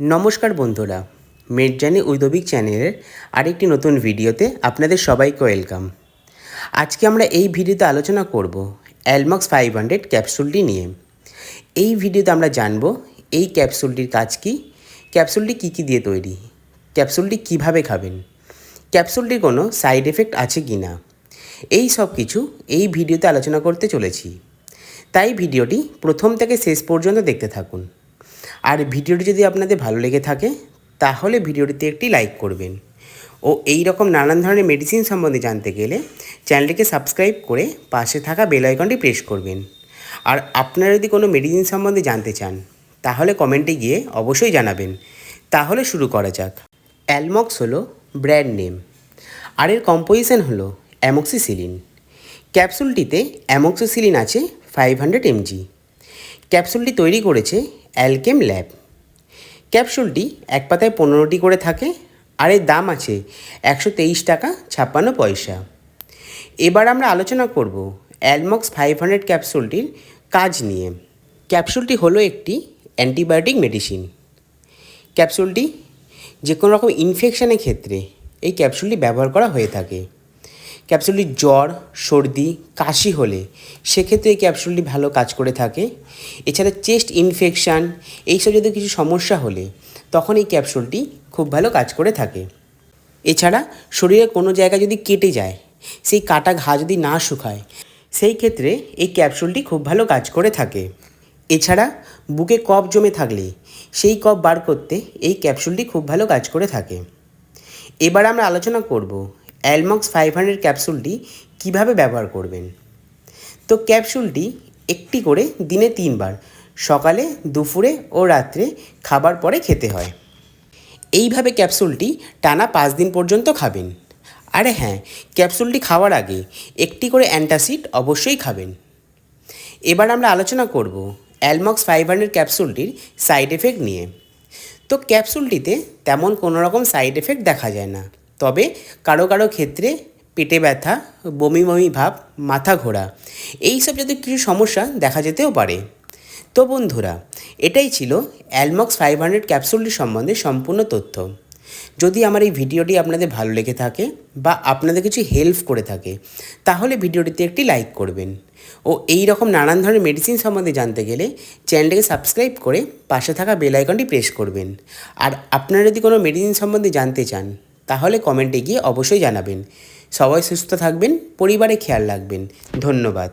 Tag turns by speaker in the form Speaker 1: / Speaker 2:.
Speaker 1: নমস্কার বন্ধুরা মেটজানি ঐদবিক চ্যানেলের আরেকটি নতুন ভিডিওতে আপনাদের সবাইকে ওয়েলকাম। আজকে আমরা এই ভিডিওতে আলোচনা করব অ্যালমক্স ফাইভ হান্ড্রেড ক্যাপসুলটি নিয়ে। এই ভিডিওতে আমরা জানব এই ক্যাপসুলটির কাজ কী, ক্যাপসুলটি কী কী দিয়ে তৈরি, ক্যাপসুলটি কীভাবে খাবেন, ক্যাপসুলটির কোনো সাইড এফেক্ট আছে কি না। এই সব কিছু এই ভিডিওতে আলোচনা করতে চলেছি। তাই ভিডিওটি প্রথম থেকে শেষ পর্যন্ত দেখতে থাকুন। আর ভিডিওটি যদি আপনাদের ভালো লেগে থাকে, তাহলে ভিডিওটিতে একটি লাইক করবেন। ও এই রকম নানান ধরনের মেডিসিন সম্বন্ধে জানতে গেলে চ্যানেলটিকে সাবস্ক্রাইব করে পাশে থাকা বেল আইকনটি প্রেস করবেন। আর আপনারা যদি কোনো মেডিসিন সম্বন্ধে জানতে চান, তাহলে কমেন্টে গিয়ে অবশ্যই জানাবেন। তাহলে শুরু করা যাক। অ্যালমক্স হলো ব্র্যান্ড নেম আর এর কম্পোজিশন হলো অ্যামক্সিসিলিন ক্যাপসুলটিতে অ্যামক্সিসিলিন আছে ফাইভ হান্ড্রেড এমজি ক্যাপসুলটি তৈরি করেছে অ্যালকেম ল্যাব। ক্যাপসুলটি এক পাতায় পনেরোটি করে থাকে, আর এর দাম আছে একশো তেইশ টাকা ছাপ্পান্ন পয়সা। এবার আমরা আলোচনা করব অ্যালমক্স ফাইভ হান্ড্রেড ক্যাপসুলটির কাজ নিয়ে। ক্যাপসুলটি হলো একটি অ্যান্টিবায়োটিক মেডিসিন। ক্যাপসুলটি যে কোনো রকম ইনফেকশানের ক্ষেত্রে এই ক্যাপসুলটি ব্যবহার করা হয়ে থাকে। ক্যাপসুলটি জ্বর, সর্দি, কাশি হলে সেক্ষেত্রে এই ক্যাপসুলটি ভালো কাজ করে থাকে। এছাড়া চেস্ট ইনফেকশান, এইসব যদি কিছু সমস্যা হলে তখন এই ক্যাপসুলটি খুব ভালো কাজ করে থাকে। এছাড়া শরীরে কোনো জায়গা যদি কেটে যায়, সেই কাটা ঘা যদি না শুকায়, সেই ক্ষেত্রে এই ক্যাপসুলটি খুব ভালো কাজ করে থাকে। এছাড়া বুকে কফ জমে থাকলে সেই কফ বার করতে এই ক্যাপসুলটি খুব ভালো কাজ করে থাকে। এবার আমরা আলোচনা করব অ্যালমক্স ফাইভ হান্ড্রেড ক্যাপসুলটি কীভাবে ব্যবহার করবেন? তো ক্যাপসুলটি একটি করে দিনে তিনবার, সকালে, দুপুরে ও রাত্রে খাবার পরে খেতে হয়। এইভাবে ক্যাপসুলটি টানা পাঁচ দিন পর্যন্ত খাবেন। আরে হ্যাঁ ক্যাপসুলটি খাওয়ার আগে একটি করে অ্যান্টাসিড অবশ্যই খাবেন। এবার আমরা আলোচনা করব অ্যালমক্স ফাইভ হান্ড্রেড ক্যাপসুলটির সাইড এফেক্ট নিয়ে। তো ক্যাপসুলটিতে তেমন কোনো রকম সাইড এফেক্ট দেখা যায় না। তবে কারও কারও ক্ষেত্রে পেটে ব্যথা, বমি বমি ভাব, মাথা ঘোরা, এইসব জাতীয় কিছু সমস্যা দেখা যেতেও পারে। তো বন্ধুরা, এটাই ছিল অ্যালমক্স ফাইভ হান্ড্রেড ক্যাপসুলটি সম্বন্ধে সম্পূর্ণ তথ্য। যদি আমার এই ভিডিওটি আপনাদের ভালো লেগে থাকে বা আপনাদের কিছু হেল্প করে থাকে, তাহলে ভিডিওটিতে একটি লাইক করবেন। ও এই রকম নানান ধরনের মেডিসিন সম্বন্ধে জানতে গেলে চ্যানেলটাকে সাবস্ক্রাইব করে পাশে থাকা বেল আইকনটি প্রেস করবেন। আর আপনারা যদি কোনো মেডিসিন সম্বন্ধে জানতে চান তাহলে কমেন্টে গিয়ে অবশ্যই জানাবেন। সবাই সুস্থ থাকবেন পরিবারে খেয়াল রাখবেন। ধন্যবাদ।